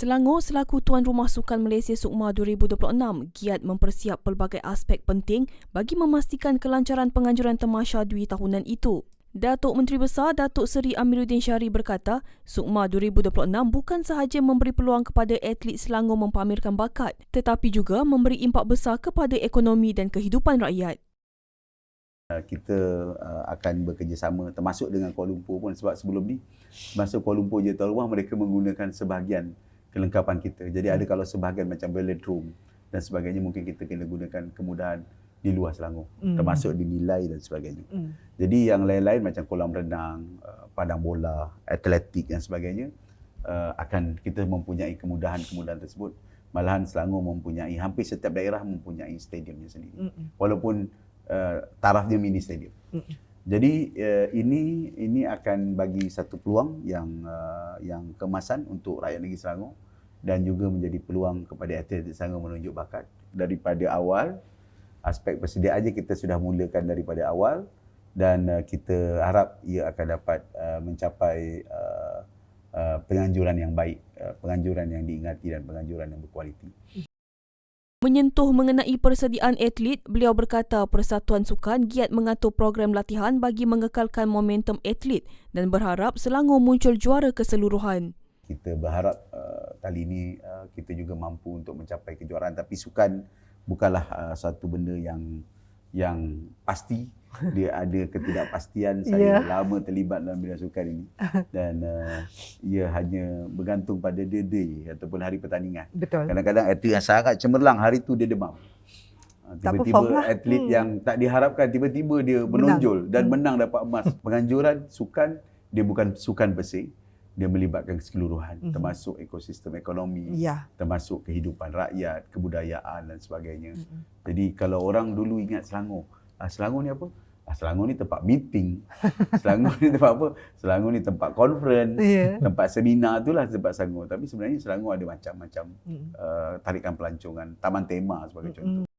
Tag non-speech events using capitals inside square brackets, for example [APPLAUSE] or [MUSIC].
Selangor selaku tuan rumah Sukan Malaysia Sukma 2026 giat mempersiap pelbagai aspek penting bagi memastikan kelancaran penganjuran Tamasya Dwi tahunan itu. Datuk Menteri Besar Datuk Seri Amiruddin Syari berkata, Sukma 2026 bukan sahaja memberi peluang kepada atlet Selangor mempamerkan bakat, tetapi juga memberi impak besar kepada ekonomi dan kehidupan rakyat. Uh, kita uh, akan bekerjasama termasuk dengan Kuala Lumpur pun sebab sebelum ni masa Kuala Lumpur je tuan rumah mereka menggunakan sebahagian kelengkapan kita. Jadi ada kalau sebahagian macam velodrome dan sebagainya mungkin kita kena gunakan kemudahan di luar Selangor Mm. termasuk dinilai dan sebagainya. Mm. Jadi yang lain-lain macam kolam renang, uh, padang bola, atletik dan sebagainya uh, akan kita mempunyai kemudahan-kemudahan tersebut. Malahan Selangor mempunyai hampir setiap daerah mempunyai stadiumnya sendiri. Mm-mm. Walaupun uh, tarafnya mini stadium. Mm-mm. Jadi uh, ini ini akan bagi satu peluang yang uh, yang kemasan untuk rakyat negeri Selangor dan juga menjadi peluang kepada atlet Selangor menunjuk bakat daripada awal aspek persediaan aja kita sudah mulakan daripada awal dan uh, kita harap ia akan dapat uh, mencapai uh, uh, penganjuran yang baik, uh, penganjuran yang diingati dan penganjuran yang berkualiti. Menyentuh mengenai persediaan atlet, beliau berkata Persatuan Sukan giat mengatur program latihan bagi mengekalkan momentum atlet dan berharap Selangor muncul juara keseluruhan. kita berharap uh, kali ini uh, kita juga mampu untuk mencapai kejuaraan tapi sukan bukanlah uh, satu benda yang yang pasti [LAUGHS] dia ada ketidakpastian saya Ya. lama terlibat dalam bidang sukan ini [LAUGHS] dan uh, ia hanya bergantung pada the day ataupun hari pertandingan Betul. kadang-kadang atlet yang sangat cemerlang hari tu dia demam Tak tiba-tiba lah. atlet Hmm. yang tak diharapkan tiba-tiba dia menonjol dan Hmm. menang dapat emas [LAUGHS] penganjuran sukan dia bukan sukan bersih dia melibatkan keseluruhan Mhm. termasuk ekosistem ekonomi Ya. termasuk kehidupan rakyat kebudayaan dan sebagainya Mm-mm. jadi kalau orang dulu ingat Selangor ah, Selangor ni apa? Ah, Selangor ni tempat meeting. [LAUGHS] Selangor ni tempat apa? Selangor ni tempat conference Ya. tempat seminar itulah tempat Selangor. Tapi sebenarnya Selangor ada macam-macam Mm. uh, tarikan pelancongan taman tema sebagai contoh